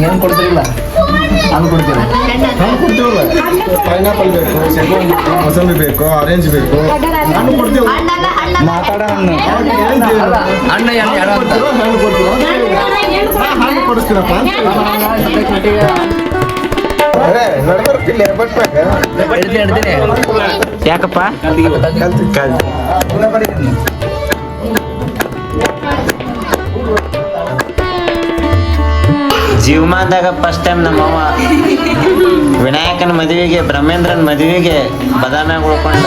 ನಾನು ಏನು ಕೊಡ್ತಿರಲಿಲ್ಲ ನಾನು ಕೊಡ್ತೀನಿ ಹಣ್ಣು ಕೊಡ್ತೀವಲ್ಲ ಪೈನಾಪಲ್ ಬೇಕು ಬೇಕು ಮೊಸಂಬಿ ಬೇಕು ಆರೆಂಜ್ ಬೇಕು. ಹಣ್ಣು ಕೊಡ್ತೀವಿ ಮಾತಾಡ ಹಣ್ಣು ಹಣ್ಣು ಅಣ್ಣ ಯಾರು ಅಂತ. ಹಣ್ಣು ಕೊಡ್ತೀವಿ ಹಣ್ಣು ಕೊಡಿಸ್ತೀರಪ್ಪ ಯಾಕಪ್ಪ? ಜೀವಮಾನದಾಗ ಫಸ್ಟ್ ಟೈಮ್ ನಮ್ಮವ್ವ ವಿನಾಯಕನ ಮದುವೆಗೆ ಬ್ರಹ್ಮೇಂದ್ರನ ಮದುವೆಗೆ ಬದಾಮ್ಯಾಗ ಉಳ್ಕೊಂಡ.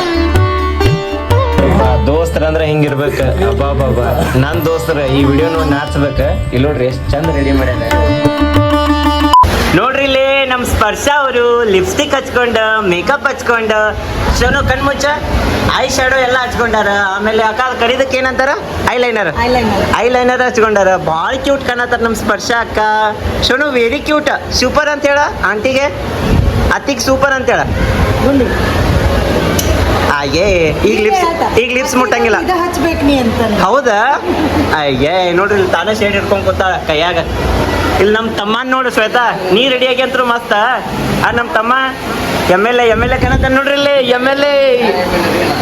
ದೋಸ್ತರ ಅಂದ್ರೆ ಹಿಂಗಿರ್ಬೇಕು. ಅಬ್ಬಾ ಬಾಬಾ ನನ್ ದೋಸ್ತರ ಈ ವಿಡಿಯೋ ನೋಡಿ ನಾಚ್ಬೇಕ. ಇಲ್ಲಿ ನೋಡ್ರಿ ಎಷ್ಟು ಚಂದ ರೆಡಿ ಮಾಡ್ಯಾರ ನೋಡ್ರಿ ಇಲ್ಲಿ ನಮ್ ಸ್ಪರ್ಶ ಅವರು ಲಿಪ್ಸ್ಟಿಕ್ ಹಚ್ಕೊಂಡು ಮೇಕಪ್ ಹಚ್ಕೊಂಡು. ಶೋನು ಕಣ್ಮುಚ್ಚ? ಐ ಶಾಡೋ ಎಲ್ಲ ಹಚ್ಕೊಂಡಾರ? ಆಮೇಲೆ ಅಕ್ಕ ಕಡಿದಕ್ಕೆ ಏನಂತಾರ? ಐ ಲೈನರ್ ಐ ಲೈನರ್ ಹಚ್ಕೊಂಡಾರ. ಭಾಳ ಕ್ಯೂಟ್ ಕಾಣತ್ತಾರ ನಮ್ಮ ಸ್ಪರ್ಶ ಅಕ್ಕ. ಶೋನು ವೆರಿ ಕ್ಯೂಟ್ ಸೂಪರ್ ಅಂತ ಹೇಳ ಆಂಟಿಗೆ? ಅತ್ತಿಗೆ ಸೂಪರ್ ಅಂತ ಹೇಳ. ಅಯ್ಯೇ ಈಗ ಲಿಪ್ಸ್ ಈಗ ಲಿಪ್ಸ್ ಮುಟ್ಟಂಗಿಲ್ಲ. ಇದು ಹಚ್ಬೇಕು ನೀ ಅಂತ ಹೌದಾ? ಅಯ್ಯೇ ನೋಡ್ರಿ ತಾನೇ ಶೇಡ್ ಹಿಡ್ಕೊಂಡ್ ಕೂತಾಳ ಕೈಯಾಗ. ಇಲ್ಲಿ ನಮ್ಮ ತಮ್ಮನ್ ನೋಡು ಶ್ವೇತಾ ನೀ ರೆಡಿ ಆಗಿ ಅಂತರು ಮಸ್ತ. ಆ ನಮ್ಮ ತಮ್ಮ M L A M L A ಕಣತ ನೋಡ್ರಿ ಇಲ್ಲಿ M L A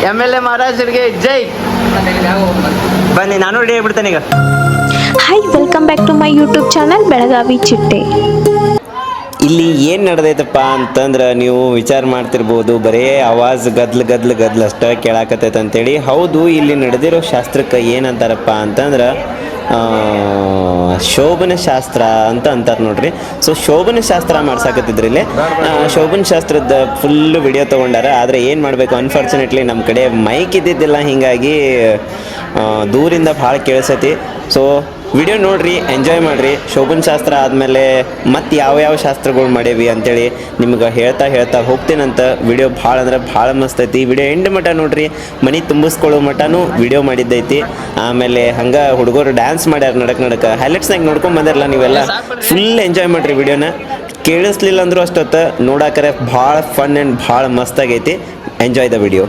M L A ಮಹಾರಾಜರಿಗೆ ಜೈ. ಬನ್ನಿ ನಾನು ರೆಡಿ ಆಗ್ಬಿಡ್ತೇನೆ ಈಗ. Hi welcome back to my YouTube channel Belagavi ಚಿಟ್ಟೆ ಇಲ್ಲಿ ಏನು ನಡೆದೈತಪ್ಪ ಅಂತಂದ್ರೆ ನೀವು ವಿಚಾರ ಮಾಡ್ತಿರ್ಬೋದು ಬರೇ ಆವಾಜ್ ಗದ್ಲು ಗದ್ಲ ಗದ್ಲ ಅಷ್ಟೇ ಕೇಳಾಕತ್ತೈತೆ ಅಂತೇಳಿ. ಹೌದು ಇಲ್ಲಿ ನಡೆದಿರೋ ಶಾಸ್ತ್ರಕ್ಕೆ ಏನಂತಾರಪ್ಪ ಅಂತಂದ್ರೆ ಆ, ಶೋಭನ ಶಾಸ್ತ್ರ ಅಂತ ಅಂತಾರೆ ನೋಡ್ರಿ. ಸೊ ಶೋಭನ ಶಾಸ್ತ್ರ ಮಾಡ್ಸಾಕತ್ತಿದ್ರಿ ಇಲ್ಲಿ. ಶೋಭನ ಶಾಸ್ತ್ರದ ಫುಲ್ ವಿಡಿಯೋ ತೊಗೊಂಡಾರ. ಆದರೆ ಏನು ಮಾಡಬೇಕು? ಅನ್ಫಾರ್ಚುನೇಟ್ಲಿ ನಮ್ಮ ಕಡೆ ಮೈಕ್ ಇದ್ದಿದ್ದಿಲ್ಲ. ಹೀಗಾಗಿ ದೂರಿಂದ ಭಾಳ ಕೇಳಿಸತಿ. ಸೊ ವಿಡಿಯೋ ನೋಡ್ರಿ ಎಂಜಾಯ್ ಮಾಡ್ರಿ. ಶೋಭನ್ ಶಾಸ್ತ್ರ ಆದಮೇಲೆ ಮತ್ತೆ ಯಾವ ಯಾವ ಶಾಸ್ತ್ರಗಳು ಮಾಡೇವಿ ಅಂತೇಳಿ ನಿಮ್ಗೆ ಹೇಳ್ತಾ ಹೇಳ್ತಾ ಹೋಗ್ತೇನಂತ. ವಿಡಿಯೋ ಭಾಳ ಅಂದ್ರೆ ಭಾಳ ಮಸ್ತ್ ಐತಿ. ವಿಡಿಯೋ ಎಂಡ್ ಮಟ ನೋಡ್ರಿ. ಮನೆ ತುಂಬಿಸ್ಕೊಳ್ಳೋ ಮಟನೂ ವಿಡಿಯೋ ಮಾಡಿದ್ದೈತಿ. ಆಮೇಲೆ ಹಂಗೆ ಹುಡುಗರು ಡ್ಯಾನ್ಸ್ ಮಾಡ್ಯಾರ ನಡಕ್ ನಡಕ. ಹೈಲೈಟ್ಸ್ನಾಗ ನೋಡ್ಕೊಂಡು ಬಂದಿರಲ್ಲ ನೀವೆಲ್ಲ. ಫುಲ್ ಎಂಜಾಯ್ ಮಾಡಿರಿ ವಿಡಿಯೋನ. ಕೇಳಿಸ್ಲಿಲ್ಲ ಅಂದ್ರೂ ಅಷ್ಟೊತ್ತ ನೋಡಾಕರೆ ಭಾಳ ಫನ್ ಆ್ಯಂಡ್ ಭಾಳ ಮಸ್ತ್ ಆಗೈತಿ. ಎಂಜಾಯ್ ದ ವಿಡಿಯೋ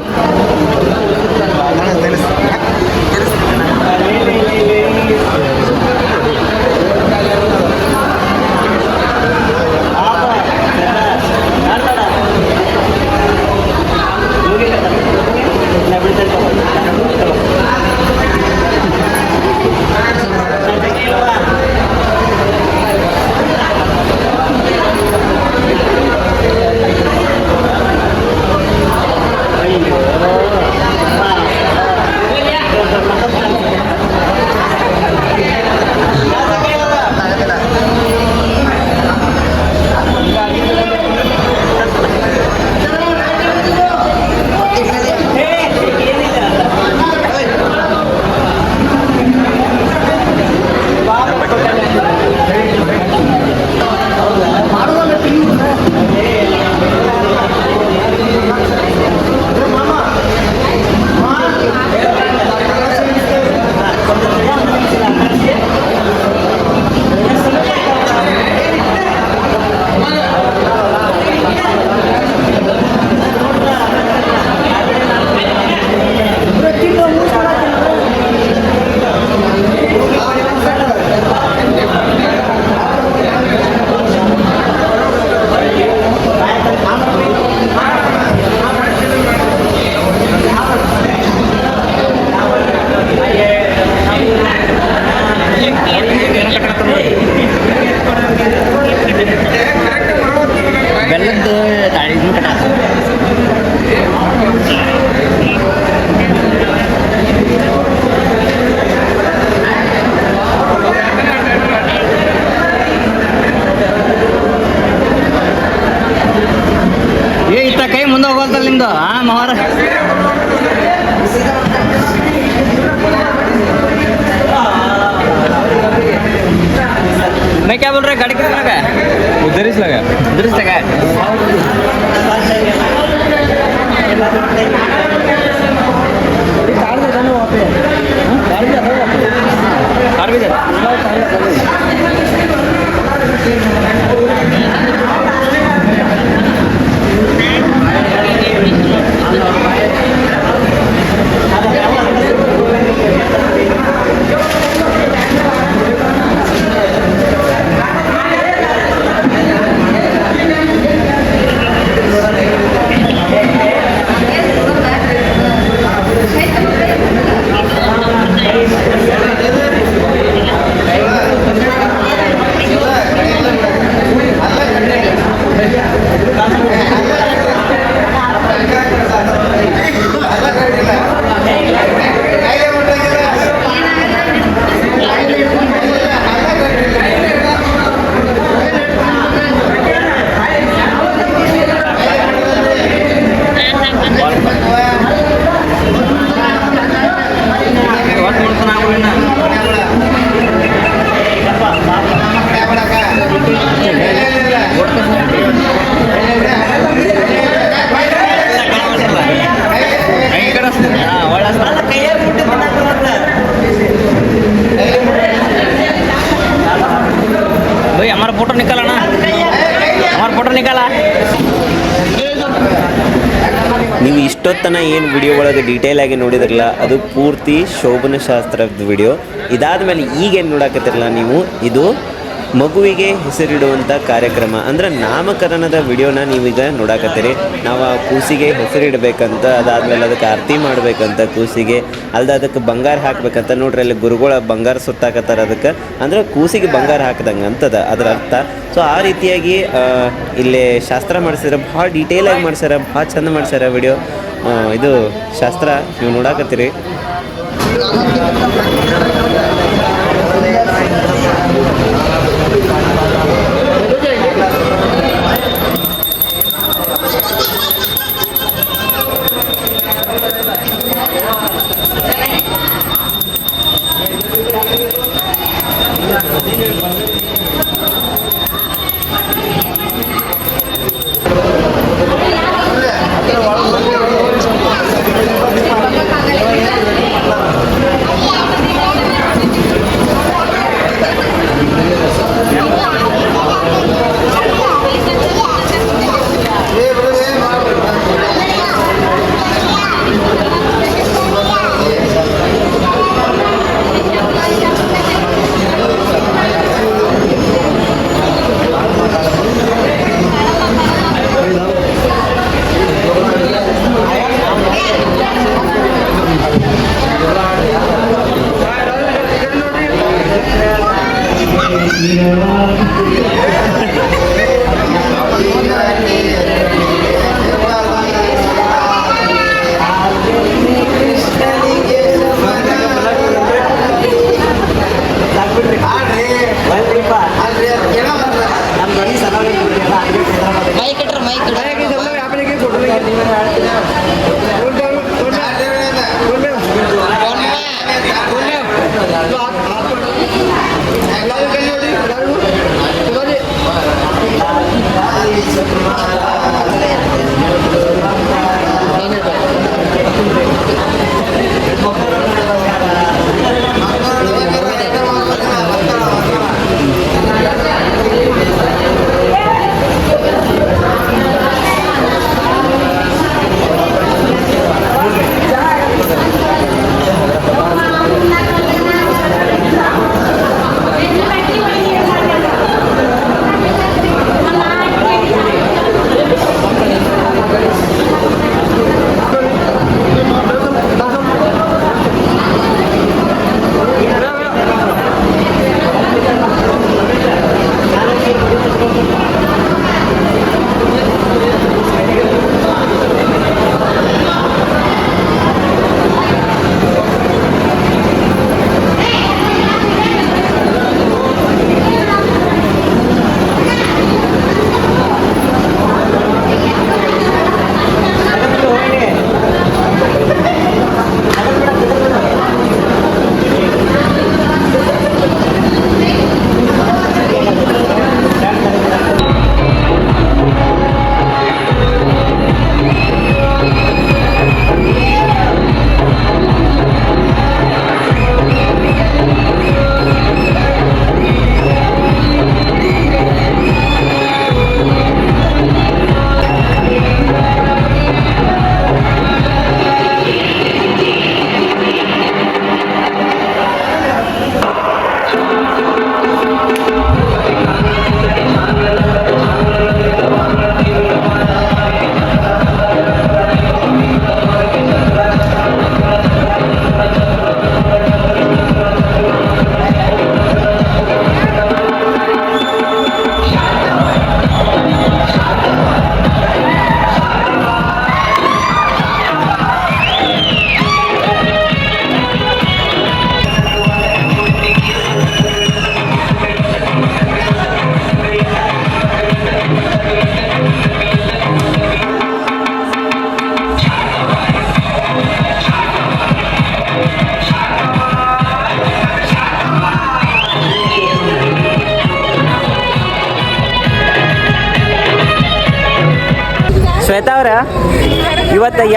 ಅದ್ರದ್ದು ದಾಳಿಗೂ ಏ ಇತ್ತ ಕೈ ಮುಂದೆ ಹೋಗಲ್ತಲ್ಲಿಂದ ಆ ಮಹಾರ दृश्य लगा है दरिश लगा है? ಡೀಟೇಲ್ ಆಗಿ ನೋಡಿದ್ರಲ್ಲ ಅದು ಪೂರ್ತಿ ಶೋಭನ ಶಾಸ್ತ್ರದ ವಿಡಿಯೋ ಇದಾದ್ಮೇಲೆ ಈಗೇನು ನೋಡಕತ್ತಿರಲ್ಲ ನೀವು ಇದು ಮಗುವಿಗೆ ಹೆಸರಿಡುವಂಥ ಕಾರ್ಯಕ್ರಮ. ಅಂದ್ರೆ ನಾಮಕರಣದ ವಿಡಿಯೋನ ನೀವೀಗ ನೋಡಾಕತ್ತೀರಿ. ನಾವು ಆ ಕೂಸಿಗೆ ಹೆಸರಿಡಬೇಕಂತ, ಅದಾದ್ಮೇಲೆ ಅದಕ್ಕೆ ಆರತಿ ಮಾಡಬೇಕಂತ ಕೂಸಿಗೆ, ಅಲ್ದ ಅದಕ್ಕೆ ಬಂಗಾರ ಹಾಕ್ಬೇಕಂತ ನೋಡ್ರಿ, ಅಲ್ಲಿ ಗುರುಗಳ ಬಂಗಾರ ಸುತ್ತಾಕತ್ತಾರ ಅದಕ್ಕೆ. ಅಂದ್ರೆ ಕೂಸಿಗೆ ಬಂಗಾರ ಹಾಕ್ದಂಗೆ ಅಂತದ, ಅದರ ಅರ್ಥ. ಸೊ ಆ ರೀತಿಯಾಗಿ ಇಲ್ಲಿ ಶಾಸ್ತ್ರ ಮಾಡಿಸಿದ್ರೆ, ಭಾಳ ಡೀಟೇಲಾಗಿ ಮಾಡ್ಸ್ಯಾರ ಭಾಳ ಚಂದ ಮಾಡ್ಸ್ಯಾರ ವಿಡಿಯೋ. ಇದು ಶಾಸ್ತ್ರ, ನೀವು ನೋಡಕತ್ತೀರಿ.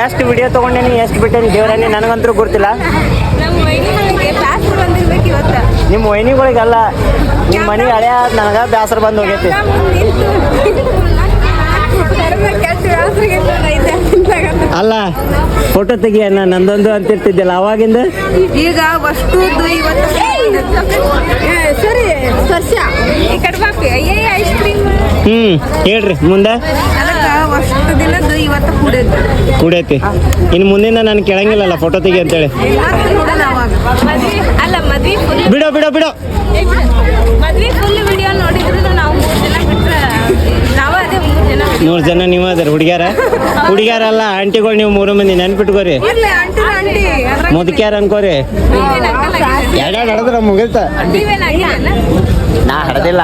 ಎಷ್ಟು ವಿಡಿಯೋ ತೊಗೊಂಡೇನಿ ಎಷ್ಟು ಬಿಟ್ಟೇನಿ ದೇವರನ್ನೇ ನನಗಂತೂ ಗೊತ್ತಿಲ್ಲ. ನಮ್ಮ ವೈನಿಗಳಿಗೆ ಬ್ಯಾಸರ ಬಂದಿರ್ಬೇಕು ಇವತ್ತ. ನಿಮ್ಮ ವೈನಿಗಳಿಗೆಲ್ಲ ನಿಮ್ಮ ಮನೆ ಹಳೆಯ ನನಗೆ ಬೇಸರ ಬಂದು ಹೋಗೈತಿ. ಅಲ್ಲ ಫೋಟೋ ತೆಗಿಯಣ್ಣ ನಂದೊಂದು ಅಂತಿರ್ತಿದ್ದಿಲ್ಲ ಅವಾಗಿಂದ? ಈಗ ಅಷ್ಟು ಇವತ್ತು ಸರಿ ಈ ಐಸ್ ಕ್ರೀಮ್ ಹ್ಮ್ ಹೇಳ್ರಿ ಮುಂದೆ? ಅದಕ್ಕೆ ಅಷ್ಟು ದಿನದ್ದು ಇವತ್ತು ಕುಡಿಯೋದು ಕುಡಿಯತಿ ಇನ್ನು ಮುಂದಿನ ನಾನು ಕೇಳಂಗಿಲ್ಲಲ್ಲ ಫೋಟೋ ತೆಗಿ ಅಂತೇಳಿ. ಅಲ್ಲ ಮದ್ವಿ ಬಿಡೋ ಬಿಡೋ ಬಿಡೋ. ಮದ್ವೆ ಫುಲ್ ವಿಡಿಯೋ ನೋಡಿದ್ರು ನೂರು ಜನ ನೀವು ಅದಾರ ಹುಡುಗ್ಯಾರ? ಹುಡುಗ್ಯಾರಲ್ಲ ಆಂಟಿಗಳು ನೀವು ಮೂರು ಮಂದಿ ನೆನ್ಪಿಟ್ಕೋರಿ. ಇರ್ಲಿ ಆಂಟಿ ಆಂಟಿ. ಅದ್ರಾಗ ಮುದುಕ್ಯಾರ ಅನ್ಕೋರಿ. ಎರಡೆರಡು ಹಡದ್ರ ಮುಗಿತ? ನಾ ಹಡದಿಲ್ಲ.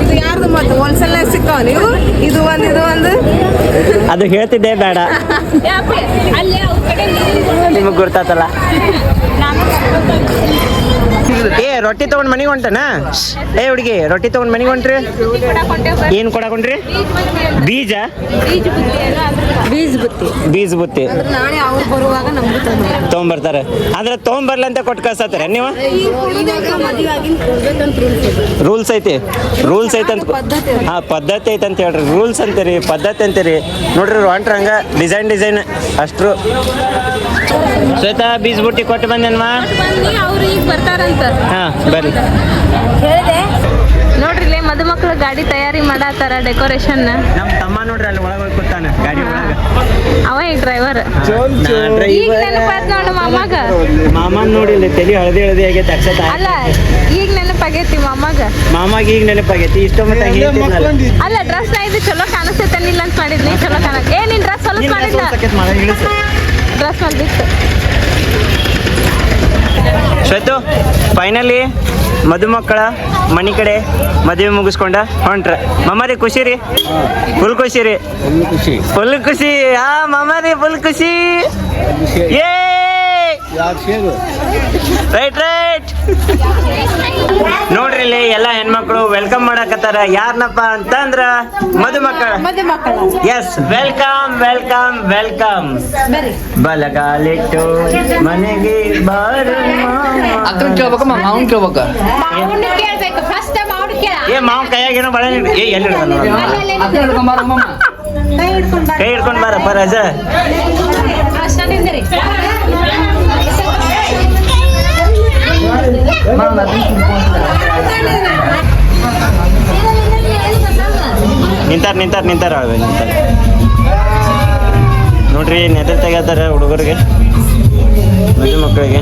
ಇದು ಯಾರ್ದು ಮತ್ತೆ ಹೋಲ್ಸೇಲ್ ಸಿಕ್ಕಾವ ನೀವು? ಇದು ಒಂದು ಇದು ಒಂದು. ಅದು ಹೇಳ್ತಿದ್ದೆ ಬೇಡ. ಅಲ್ಲಿ ಅವ್ರ ಕಡೆ ನಿಮಗೆ ಗುರ್ತಾತಲ್ಲ ಏ ರೊಟ್ಟಿ ತಗೊಂಡ್ ಮನೆಗೆ ಹೊಂಟನಾ? ಏ ಹುಡುಗಿ ರೊಟ್ಟಿ ತಗೊಂಡ್ ಮನೆಗೆ ಹೊಂಟ್ರಿ? ಏನ್ ಕೊಡಕೊಂಡ್ರಿ ಬೀಜ? ಬೀಜ ಬುತ್ತಿ. ಬೀಜ ಬುತ್ತಿ. ತಂದ್ರು ತೊಗೊಂಬರ್ತಾರೆ ಆದ್ರೆ ತೊಗೊಂಬರ್ಲಂತ ಕೊಟ್ಟು ಕಳ್ಸತ್ತಾರೆ ನೀವು? ರೂಲ್ಸ್ ಐತಿ. ರೂಲ್ಸ್ ಐತೆ ಅಂತ ಹಾ ಪದ್ಧತಿ ಐತೆ ಅಂತ ಹೇಳ್ರಿ. ರೂಲ್ಸ್ ಅಂತೀರಿ ಪದ್ಧತಿ ಅಂತೀರಿ. ನೋಡ್ರಿ ಹೊಂಟ್ರ ಹಂಗ ಡಿಸೈನ್ ಡಿಸೈನ್ ಅಷ್ಟ್ರು ಶ್ವೇತಾ ಬೀಜ ಬುಟ್ಟಿ ಕೊಟ್ಟು ಬಂದೇನ್ವಾ ಬನ್ನಿ ಅವ್ರು ಈಗ ಬರ್ತಾರಂತ. ಹಾ ಬರ್ರಿ ಹೇಳಿದೆ ನೋಡ್ರಿ ಇಲ್ಲೇ ಮದುಮಕ್ಳು ಗಾಡಿ ತಯಾರಿ ಮಾಡತ್ತಾರ ಡೆಕೋರೇಷನ್ ನಮ್ಮ ತಮ್ಮ ನೋಡ್ರಿ ಅಲ್ಲಿ ಒಳಗೆ ಕೂತಾನೆ ಗಾಡಿ ಒಳಗೆ. ಅವ ಈ ಡ್ರೈವರ್ ಈಗ. ನೆನಪಾತ್ ನೋಡು ಮಾಮಾಗ. ಮಾಮನ್ ನೋಡಿಲ್ಲ ಇಲ್ಲಿ ತಲೆ ಹಳದಿ ಹಳದಿ ಆಗೈತೆ ಅಕ್ಷತ ಅಲ್ಲ ಈಗ ನೆನಪಾಗೈತಿ ಮಾಮಾಗ. ಮಾಮಾಗ ಈಗ ನೆನಪಾಗೈತಿ ಇಷ್ಟೊಮ್ಮೆ ಅಲ್ಲ ಡ್ರೆಸ್ ಇದು ಚಲೋ ಕಾಣಿಸ್ತೈತನಿಲ್ಲ ಅಂತ ಮಾಡಿದ್ನಿ ಚಲೋ ಕಾಣ ಏ ನಿನ್ ಡ್ರೆಸ್ ಮಾಡಿದ್ನ ಡ್ರೆಸ್ ಶ್ವೇತು ಫೈನಲಿ ಮದುಮಕ್ಕಳ ಮನೆ ಕಡೆ ಮದುವೆ ಮುಗಿಸ್ಕೊಂಡ ಹೊಂಟ್ರ. ಮಮ್ಮರಿ ಖುಷಿ ರೀ? ಫುಲ್ ಖುಷಿ ರೀ? ಖುಷಿ. ಫುಲ್ ಖುಷಿ. ಆ ಮಮ್ಮರಿ ಫುಲ್ ಖುಷಿ. ಏ! ರೈಟ್ ರೈಟ್ ನೋಡ್ರಿ ಇಲ್ಲಿ ಎಲ್ಲ ಹೆಣ್ಮಕ್ಳು ವೆಲ್ಕಮ್ ಮಾಡಕತ್ತಾರ. ಯಾರನಪ್ಪ ಅಂತಂದ್ರ ಮಧುಮಕ್ಕಳ ಎಸ್ ವೆಲ್ಕಮ್ ವೆಲ್ಕಮ್ ವೆಲ್ಕಮ್ ಬಲಗಾಲಿಟ್ಟು ಮನೆಗೆ ಏ ಮಾವ್ ಕೈಯಾಗೇನೋ ಬಳೆ ಏ ಎಲ್ಲಿ ಕೈ ಹಿಡ್ಕೊಂಡ್ ಬಾರಪ್ಪ ರಾಜ. ನಿಂತಾರ ನಿಂತಾರ ನಿಂತಾರ ಅಳ್ವೆ ನಿಂತಾರ. ನೋಡ್ರಿ ನೆದ ತೆಗಿತಾರ ಹುಡುಗರಿಗೆ ಮದುವೆ ಮಕ್ಕಳಿಗೆ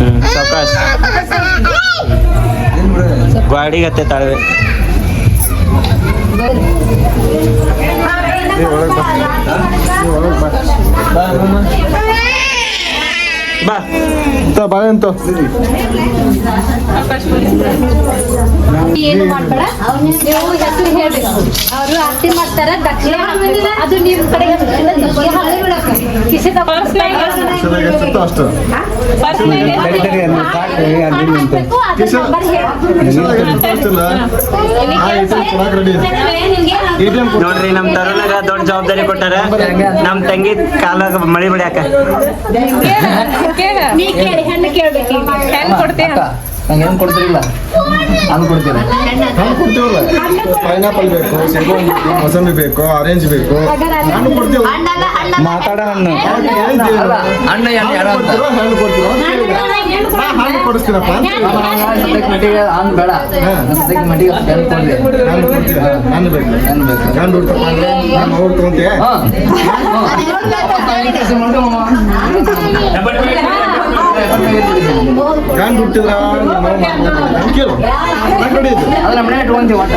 ಹ್ಮ್ ಸಾವಕಾಶ ಗಾಡಿಗೆ ಹತ್ತೆ ತಾಳ್ವೆ. ನೀ ಒಳಗೆ ಬಾ ಒಳಗೆ ಬಾ. ಬಾ está para adentro. ಏನು ಮಾಡ್ಬೇಡ? ನೀವು ಹೆಸರು ಹೇಳ್ಬೇಕು? ಅವರು ಆರತಿ ಮಾಡ್ತಾರ ದಕ್ಷಿಣ ಅದು ಕಡೆ ಕಿಸೆ ನೋಡ್ರಿ ನಮ್ ತರುಣಗ ದೊಡ್ಡ ಜವಾಬ್ದಾರಿ ಕೊಟ್ಟಾರ. ನಮ್ ತಂಗಿ ಕಾಲ ಮಳಿ ಬಿಡ್ಯಾಕ ನೀ ಕೇಳಿ ಹೆಣ್ಣು ಕೇಳ್ಬೇಕು ಹೆಣ್ಣು ಅಕ್ಕ ನಂಗೆ ಏನು ಕೊಡ್ತಿರಿಲ್ಲ? ನಾನು ಕೊಡ್ತೀನಿ ಹಣ್ಣು ಕೊಡ್ತೀವಲ್ಲ? ಪೈನಾಪಲ್ ಬೇಕು ಸೇಬು ಬೇಕು ಮೊಸಂಬಿ ಬೇಕು ಆರೆಂಜ್ ಬೇಕು. ಹಣ್ಣು ಕೊಡ್ತೀವಿ ಮಾತಾಡ ಹಣ್ಣು. ಕೊಡ್ತೀರೋ? ಹಣ್ಣು ಕೊಡ್ತೀರೋ? ಹಣ್ಣು. ಸದ್ಯಕ್ಕೆ ಮಟ್ಟಿಗೆ ಹಣ್ಣು ಬೇಡ. ಸದ್ಯಕ್ಕೆ ಮಟ್ಟಿಗೆ ಹಣ್ಣು ಹಣ್ಣು ಕೊಡ್ತೀರ? ಹಣ್ಣು ಬೇಕು. ಹಣ್ಣು ಬೇಕು. ಗಂಡು ಹುಡ್ತಪ್ಪ ಅಂದ್ರೆ ಗಂಡು ಹುಟ್ಟಿದ್ರ ಕೇಳು ನನ್ ಅದು ನಮ್ಮ ಮನೆ ಇಟ್ಕೊಂತೀವಿ ಒಟ್ಟ.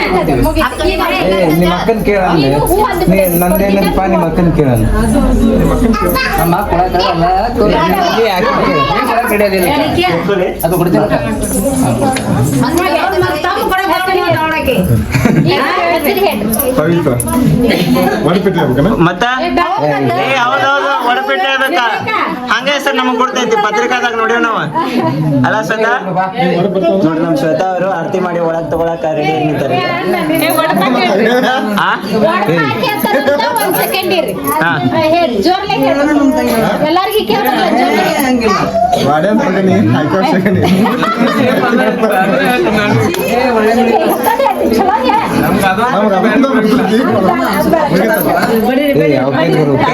ಏ ನಿಮ್ಮ ಅಕ್ಕನ ಕೇಳಲ್ಲ ನೀ ನಂದೇನಪ್ಪ ನಿಮ್ಮ ಅಕ್ಕನ ಕೇಳಲ್ಲ ನಮ್ಮ ಅಕ್ಕ ಕೊಡಕ್ಕಾಗಲ್ಲ ನೀ ಯಾಕೆ ಕೇಳು? ಏನ್ ಕೊಡಕ್ ready ಅದಿಲ್ಲ. ಅದು ಮತ್ತ ಹೌದೌದು ಒಡಪಿಟ್ಟು ಹಂಗೆ ಸರ್ ನಮಗ್ ಕೊಡ್ತೈತಿ ಪತ್ರಿಕಾದಾಗ ನೋಡಿವ್ ನಾವ. ಅಲ್ಲ ಶ್ವೇತಾ? ನೋಡ್ರಿ ನಮ್ ಶ್ವೇತಾ ಅವರು ಆರತಿ ಮಾಡಿ ಒಳಗ್ ತಗೊಳಕ ರೆಡಿ ನಿಂತಾರೆ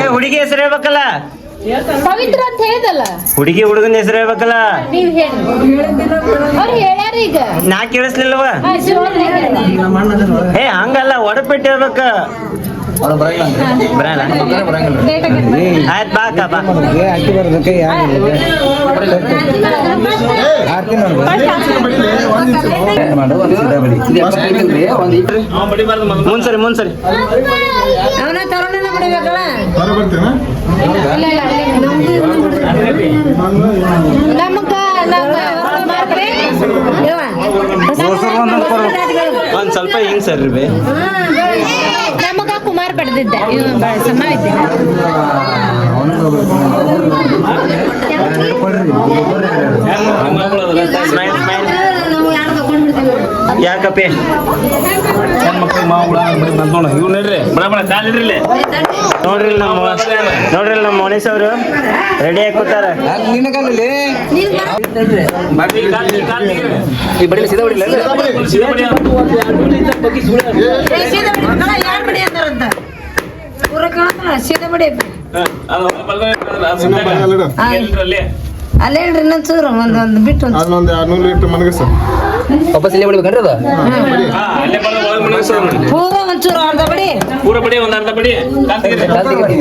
ಹುಡುಗಿ ಹೆಸರು ಹೇಳ್ಬೇಕಲ್ಲ? ಪವಿತ್ರ ಅಂತ ಹೇಳಿದಲ್ಲ? ಹುಡುಗಿ ಹುಡುಗನ ಹೆಸರು ಹೇಳ್ಬೇಕಲ್ಲ? ನೀವ್ ಹೇಳಿ. ಅವ್ರು ಹೇಳ್ಯಾರ ಈಗ. ನಾ ಕೇಳಿಸ್ಲಿಲ್ವ. ಏ ಹಂಗಲ್ಲ ಒಡಪೆಟ್ಟು ಹೇಳ್ಬೇಕ ಮುನ್ಸರಿ ಆಯ್ತು ಬಾ ಅಕ್ಕ ಮುಂದ್ಸರಿ ಮುಂದ್ಸರಿ ಅವನ ತರುಣನ ಬಿಡಬೇಕಲ್ಲ? ನಮಗ ಒಂದ್ ಸ್ವಲ್ಪ ಹಿಂಗ್ ಸರ್ ನಮಗ ಕುಮಾರ್ ಪಡೆದಿದ್ದ. ಇವ ಬ- ಸಮ ಐತಿ ಸ್ಮೈಲ್ ಸ್ಮೈಲ್ ಯಾಕಪ್ಪೆ ಇವ್ ನೋಡ್ರಿ. ಬಡ ಬಡ ಕಾಲ್ ಇಡ್ರಿ. ನೋಡ್ರಿ ನಮ್ಮ ನೋಡ್ರಿ ನಮ್ಮ ಮೋನೇಶ್ ಅವರು. ರೆಡಿ ಆಗಿ ಕೂತಾರ? ಇಡ್ರಿ. ಈ ಬಡಿಲಿ ಸೀದಾ ಬಡಿಲ್ಲ ಸೀದಾ ಬಡಿ. ಸೀದಾ ಬಿಡಿ. ಅಲ್ಲಿ. ಹೇಳ್ರಿ ಇನ್ನೊಂದ್ ಚೂರು ಒಂದ್ ಒಂದ್ ಬಿಟ್ಟು ಒಂದ್ ಅದನ್ನೊಂದು ಎರಡ್ನೂರು ಲೀಟ್ರ್ ಮನಗಸ ವಾಪಸ್ ಇಲ್ಲೇ ಬಿಡ್ಬೇಕನ್ರಿ ಅದು. ಪೂರ ಒಂದ್ ಚೂರು ಅರ್ಧ ಬಿಡಿ. ಪೂರ ಬಡಿ ಒಂದ್ ಅರ್ಧ ಬಡಿ. ಕಾಲ್ ತೆಗೀರಿ. ಕಾಲ್ ತೆಗೀರಿ.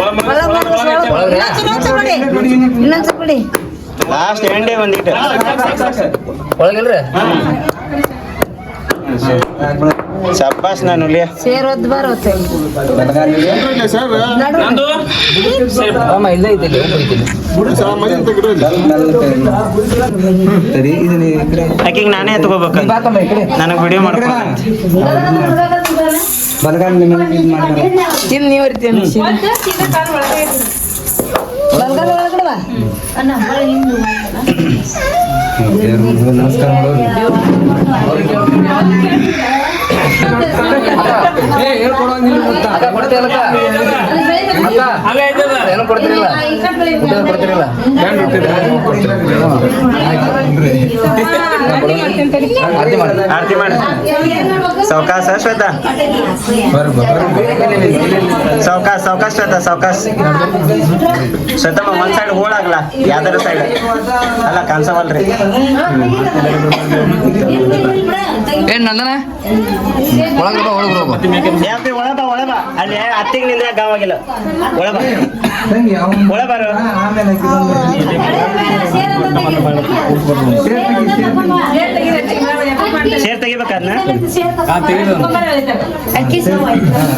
ಒಳಗ್ ಮುಳುಗ್ಸಿ, ಒಳಗ್ ಒಳಗ್ ಹೆಚ್ಚು. ಒಳಗ್ರಿ? ಚೂರು ಬಿಡಿ. ಇನ್ನೊಂದ್ ಚೂರು ಬಿಡಿ. ಲಾಸ್ಟ್ ಎಂಡೇ ಒಳಗಿಲ್ರಿ ಶಬ್ಬಾಸ್ ನಾನು ಸೇರೋದ್ ಬರುತ್ತೆ ಇಲ್ಲೇ ಆಕಿಗೆ ನಾನೇ ತಗೋಬೇಕು ನನಗೆ ವಿಡಿಯೋ ಬಲಗಾಲ ತಿನ್ ನೀವ್ ಇರ್ತೀನಿ ಬಲ್ಗಲ್ ಒಳಗಡೆ ಬಾ. ನಮಸ್ಕಾರ ಹೇಳ್ಕೊಡೋಂಗಿಲ್ಲ ಏನೋ ಕೊಡ್ತಿರಲ್ಲ? ಊಟ ಕೊಡ್ತಿರಲ್ಲ? ಆರತಿ ಮಾಡಿ. ಆರತಿ ಮಾಡಿ. ಸಾವಕಾಶ ಶ್ವೇತಾ? ಸಾವಕಾಶ ಸಾವಕಾಶ ಶ್ವೇತಾ ಸಾವಕಾಶ ಶ್ವೇತಮ್ಮ ಒಂದ್ ಸೈಡ್ ಹೋಳಾಗ್ಲ? ಯಾವ್ದಾರ ಸೈಡ್ ಅಲ್ಲ ಕಾಣಿಸವಲ್ರಿ ಏನ್ ನಂದನ? ಒಳಗ ಒಳಗ ಒಳಗ ಹೋಗು ಯಾಕೆ ಒಳ ಬಾ ಅಲ್ಲಿ ಅತ್ತಿಗೆ ನಿಂದ ಗಾವಾಗಿಲ್ಲ ಒಳ ಬಾ ತಂಗಿ ಅವ್ನು ಒಳ ಬಾರು ಆಮೇಲೆ ಸೇರ್ ತೆಗಿಬೇಕದ್ನ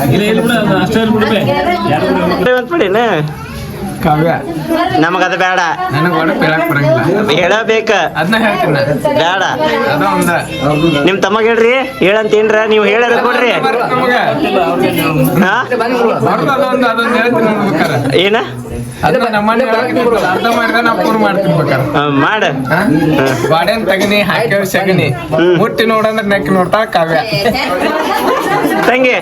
ಇಲ್ಲ, ಇಲ್ಲ ಬಿಡು, ಅದು ಅಷ್ಟೇ ಇರ್ಲಿ ಕಾವ್ಯ. ಅದು ಬೇಡ. ನನಗೆ ಹೇಳಕ್ ಬರಂಗಿಲ್ಲ. ಹೇಳಬೇಕ ಅದನ್ನ ಹೇಳ್ತೀನಿ. ಬೇಡ. ಅದ ಒಂದ ನಿಮ್ ತಮ್ಮ ಹೇಳ್ರಿ ಹೇಳಂತೇನ್ರ ನೀವು ಹೇಳಾರ ಕೊಡ್ರಿ. ನಮಗ ಹಾ? ಅವ್ರದ್ದು ಅದೊಂದು ಅದೊಂದು ಹೇಳ್ತೀನಿ ನೋಡ್ಬೇಕಾರ ಏನ? ಅದನ್ನ ನಮ್ಮ ಮನೆ ಅರ್ಧ ಮಾಡಿದ್ರೆ ನಾ ಪೂರ್ ಮಾಡ್ತೀನಿ ಬೇಕಾರ. ಆ, ಮಾಡ. ಬಾಡೆನ್ ತಗನಿ ಸಗಣಿ ಮುಟ್ಟಿ ನೋಡಂದ್ರೆ ನೆಕ್ ನೋಡ್ತಾ ಕಾವ್ಯ. ತಂಗಿ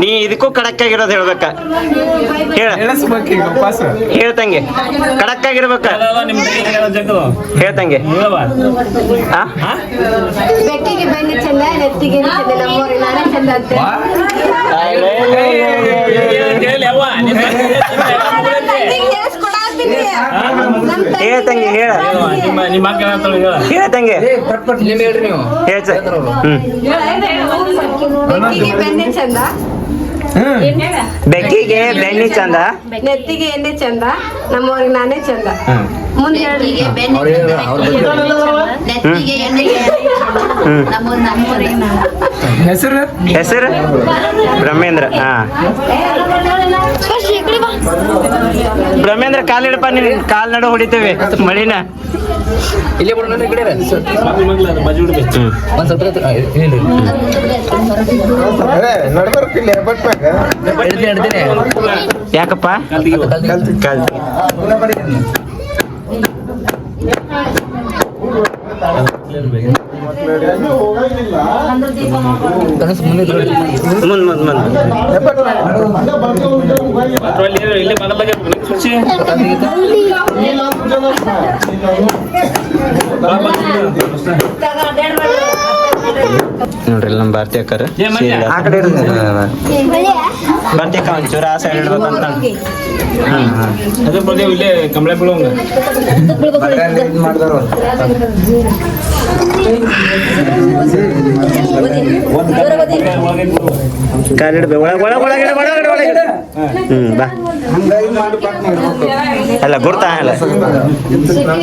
ನೀ ಇದಕ್ಕೂ ಕಡಕ್ ಆಗಿರೋದು ಹೇಳ್ಬೇಕ. ಹೇಳ. ಹೇಳಿಸ್ಬೇಕು ಈಗ ಉಪವಾಸ ಹೇಳ್ ತಂಗಿ. ಕಡಕ್ ಆಗಿರ್ಬೇಕ ಹೇಳ್ತಂಗೆ ಹೇಳ್ತಂಗೆ. ಹೇಳ್ ತಂಗಿ. ಹೇಳವ್ವ. ಆ? ಬೆಕ್ಕಿಗೆ ಬೆನ್ನಿ ಚಂದ ನೆತ್ತಿಗೆ ಚಂದ ನಮ್ಮೂರಿಗೆ ನಾನೇ ಚಂದ ಅಂತ ಹೇಳಿ. ಅವ್ವ, ನಿಮ್ ಹೇಳ್ ತಂಗಿ ಹೇಳ. ಹೇಳವ್ವ, ನಿಮ್ಮ ನಿಮ್ಮ ಅಕ್ಕ ಏನಂತಾಳು ಹೇಳ ತಂಗಿ. ಪಟ್ ಪಟ್ ಹೇಳ್ರಿ ನೀವು. ಹೇಳ್ ಸ- ಹ್ಮ್. ಬೆಕ್ಕಿಗೆ ಬೆಣ್ಣೆ ಚಂದ ಬೆನ್ನಿ ಚಂದ? ನೆತ್ತಿಗೆ ಎಣ್ಣೆ ಚಂದ ನಮ್ಮವ್ರಿಗೆ ನಾನೇ ಚಂದ. ಮುಂದೆ ಹೇಳಿ ಹೆಸರು? ಹೆಸರು? ಬ್ರಹ್ಮೇಂದ್ರ ಹಾ. ಬ್ರಹ್ಮೇಂದ್ರ ಕಾಲಿಡಪ್ಪ ನಿನ್ ಕಾಲ್ ನಡು ಹೊಡಿತೇವೆ. ಮಳಿನ. ಇಲ್ಲೇ ಈ ಕಡೆ ಇರು. ಒಂದ್ ಸ್ವಲ್ಪ ಹೊತ್ತು- ಆ, ಇಲ್ರಿ ನಡ್ಬರ್ಕಿಲ್ಲ ಹಿಡ್ತೀನಿ ಯಾಕಪ್ಪ? ಕಾಲ್ ನೋಡ್ರಿ ನಮ್ಮ ಭಾರತೀಯ ಅಕ್ಕಾರ. ಭಾರತೀಯ ಅಕ್ಕ ಒಂಚೂರು ಆ ಸೈಡ್ ಇಡ್ಬೇಕಂತ ಅದು ಬಗ್ಗೆ ಇಲ್ಲೇ ಕಂಬಳೆ ಬೀಳೋಂಗ ಕಾಲಿಡ್ಬೇಕು ಒಳಗೆ ಒಳಗೆ ಒಳಗಡೆ ಒಳಗಡೆ ಒಳಗಡೆ ಹ್ಞೂ ಬಾ. ಅಲ್ಲ ಗುರ್ತಾ ಅಲ್ಲ.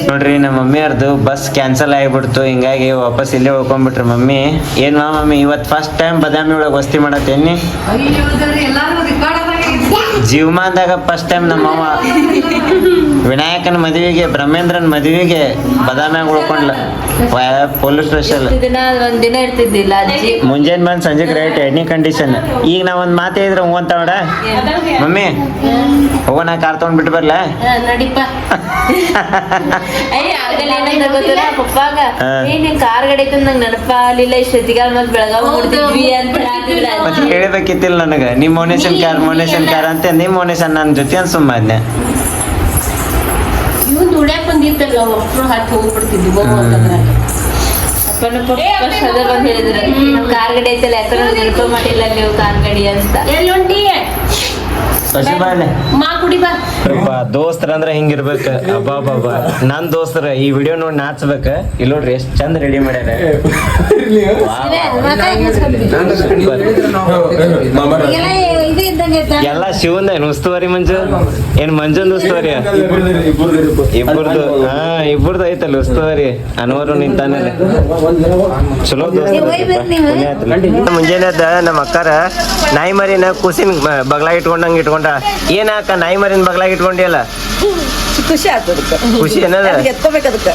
ನೋಡ್ರಿ ನಮ್ಮ ಮಮ್ಮಿಯವ್ರದ್ದು ಬಸ್ ಕ್ಯಾನ್ಸಲ್ ಆಗಿಬಿಡ್ತು. ಹಿಂಗಾಗಿ ವಾಪಸ್ ಇಲ್ಲೇ ಉಳ್ಕೊಂಡ್ಬಿಟ್ರಿ ಮಮ್ಮಿ. ಏನ್ ಮಾ ಮಮ್ಮಿ ಇವತ್ತು ಫಸ್ಟ್ ಟೈಮ್ ಬದಾಮಿ ಒಳಗೆ ವಸ್ತಿ ಮಾಡತ್ತೇನಿ ಜೀವಮಾನದಾಗ ಫಸ್ಟ್ ಟೈಮ್ ನಮ್ಮ ಮಾವ. ವಿನಾಯಕನ ಮದುವೆಗೆ ಬ್ರಹ್ಮೇಂದ್ರನ ಮದುವೆಗೆ ಬದಾಮ್ಯಾಗ ಉಳ್ಕೊಂಡ್ಲ ಪೊಲೀಸ್ ಸ್ಟೇಷನ್. ದಿನ ಒಂದ್ ದಿನ ಇರ್ತಿದ್ದಿಲ್ಲ ಅಜ್ಜಿ. ಮುಂಜಾನೆ ಬಂದು ಸಂಜೆ ರೈಟ್ ಎಣ್ಣೆ ಕಂಡೀಷನ್ ಈಗ ನಾ ಒಂದು ಮಾತೆ ಇದ್ರೆ ಹ್ಞೂ ಅಂತ ನೋಡ ಮಮ್ಮಿ ಹೋಗೋಣ ಕಾರ್ ತಗೊಂಡ್ ಬಿಟ್ಟು ಬರ್ಲ? ಹಾ, ನಡಿಪ್ಪ ಅಯ್ಯ ಆಗಲ್ಲ ಏನಂತ ಗೊತ್ತಿಲ್ಲ ಪಪ್ಪಾಗ. ಹಾ. ಏ ಕಾರ್ ಗಾಡಿ ಐತೆ ನಂಗೆ ನೆನಪ ಆಗ್ಲಿಲ್ಲ ಇಷ್ಟೊತ್ತಿಗಾಲ ಮತ್ ಬೆಳಗಾವ್ ನೋಡ್ತಿದ್ವಿ ಅಂತ ಹೇಳ್ತಿದ್ರ ಮತ್ತೆ ಹೇಳ್ಬೇಕಿತ್ತಿಲ್ಲ ನನಗೆ. ನಿಮ್ಮ ಮೋನೇಶನ್ ಕಾರ್ ಮೋನೇಶನ್ ಕಾರ್ ಅಂತ ನಿಮ್ಮ ಮೋನೇಶನ್ ನನ್ನ ಜೊತೆ ಅಂತ ಸುಮ್ಮ ಅದ್ನೆ ಇವ್ ದುಡ್ಯಾಕ್ ಬಂದಿತ್ತಲ್ಲ ಒಬ್ರು ಹಾಕಿ ಹೋಗ್ಬಿಡ್ತಿದ್ವಿ ಅಪ್ಪನ ಬಂದ್ ಹೇಳಿದ್ರ ಕಾರ್ ಗಡಿ ಐತಲ್ಲ ಯಾಕಂದ್ರೆ ನೆನಪ ಮಾಡಿಲ್ಲ ನೀವು ಕಾರ್ ಗಾಡಿ ಅಂತ. ಹಿಂಗಿರ್ಬೇಕು. ಅಬ್ಬಾ ಬಾಬಾ ನನ್ ದೋಸ್ತರ ಈ ವಿಡಿಯೋ ನೋಡಿ ನಾಚ್ಬೇಕ. ಇಲ್ಲಿ ನೋಡ್ರಿ ಎಷ್ಟ್ ಚಂದ ರೆಡಿ ಮಾಡ್ಯಾರ. ನಾನು ಎಲ್ಲ ಶಿವಂದ ಏನ್ ಉಸ್ತುವಾರಿ ಮಂಜು? ಏನ್ ಮಂಜುಂದ್ ಉಸ್ತುವಾರಿ? ಇಬ್ಬರದು ಹಾ ಇಬ್ಬರದು ಐತಲ್ಲ ಉಸ್ತುವಾರಿ. ಅನ್ವರು ನಿಂತಾನಲ್ಲ ಚಲೋ ಮುಂಜಾನೆ ಅದ ನಮ್ಮ ಅಕ್ಕಾರ ನಾಯಿ ಮರಿನ ಕೂಸಿನ ಬಗ್ಲಾಗ ಇಟ್ಕೊಂಡಂಗ ಇಟ್ಕೊಂಡ ಏನಾಕ ನಾಯಿ ಮರಿನ ಬಗ್ಲಾಗ ಇಟ್ಕೊಂಡಿಯಲ್ಲ? ಖುಷಿ ಆಗ್ತದೆ ಖುಷಿ ಏನದ ಎತ್ಕೋಬೇಕು ಅದಕ್ಕೆ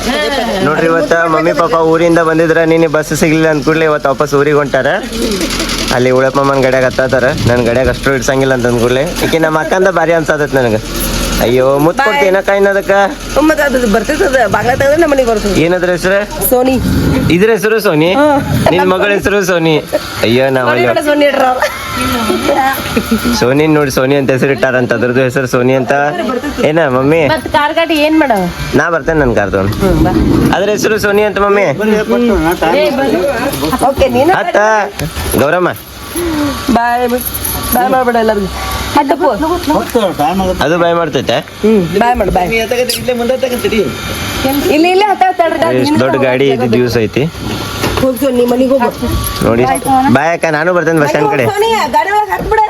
ನೋಡ್ರಿ ಇವತ್ತ ಮಮ್ಮಿ ಪಾಪ ಊರಿಂದ ಬಂದಿದ್ರ ನೀನು ಬಸ್ ಸಿಗ್ಲಿಲ್ಲ ಅಂದ ಕೂಡಲೇ ಇವತ್ತು ವಾಪಸ್ ಊರಿಗೆ ಹೊಂಟಾರ. ಅಲ್ಲಿ ಉಳಪ್ಪಮ್ಮನ ಗಡ್ಯಾಗ ಹತ್ತಾತಾರ ನನ್ನ ಗಡ್ಯಾಗ ಅಷ್ಟು ಇಡ್ಸಂಗಿಲ್ಲ ಅಂತ ಅಂದ್ಕೂಡ್ಲೆ ಈಕೆ ನಮ್ಮ ಅಕ್ಕಂದ ಭಾರಿ ಅನ್ಸತ್ತೆ ನನಗೆ. ಅಯ್ಯೋ ಮುತ್ ಕೊಡ್ತೀನಕ್ಕ ಇನ್ನದಕ್ಕ ಮತ್ತೆ ಅದು ಬರ್ತೈತದ ಬಾಗ್ಲ ತೆಗೆದ್ರೆ ನಮ್ಮ ಮನೆಗೆ ಬರ್ತದೆ ಏನದ್ರ ಹೆಸರು? ಸೋನಿ. ಇದ್ರ ಹೆಸರು ಸೋನಿ? ನಿನ್ ಮಗಳ ಹೆಸರು ಸೋನಿ. ಅಯ್ಯೋ ನಾವ್ ಸೋನಿ ಇಡ್ರ ಸೋನಿ ನೋಡಿ ಸೋನಿ ಅಂತ ಹೆಸರು ಇಟ್ಟಾರಂತ ಅದ್ರದ್ದು ಹೆಸರು ಸೋನಿ ಅಂತ. ಏನ ಮಮ್ಮಿ? ಮತ್ ಕಾರ್ ಗಾಡಿ ಏನ್ ಮಾಡ? ನಾ ಬರ್ತೇನೆ ನನ್ ಕಾರ್ ತಗೊಂಡು. ಅದ್ರ ಹೆಸರು ಸೋನಿ ಅಂತ ಮಮ್ಮಿ? ಓಕೆ ನೀನು ಅತ್ತ ಗೌರಮ್ಮ. ಬಾಯ್ ಬಾಯ್ ಮಾಡ್ಬೇಡ ಎಲ್ಲರಿಗೂ. ಅದು ಬಾಯ್ ಮಾಡ್ತೈತೆ. ಇಲ್ಲಿ ಬಾಯ್ ಮಾಡು ಬಾಯ್. ಇಲ್ಲ ಇಲ್ಲ ದೊಡ್ಡ ಗಾಡಿ ಐತಿ ದಿವಸ ಐತಿ. ಮನೆಗೆ ಹೋಗು. ನೋಡಿ. ಬಾಯ್ ಅಕ್ಕ ನಾನು ಬರ್ತೇನೆ ಬಸ್ ಸ್ಟ್ಯಾಂಡ್ ಕಡೆ. ಗಾಡಿ ಒಳಗೆ ಹಾಕ್ಬಿಡ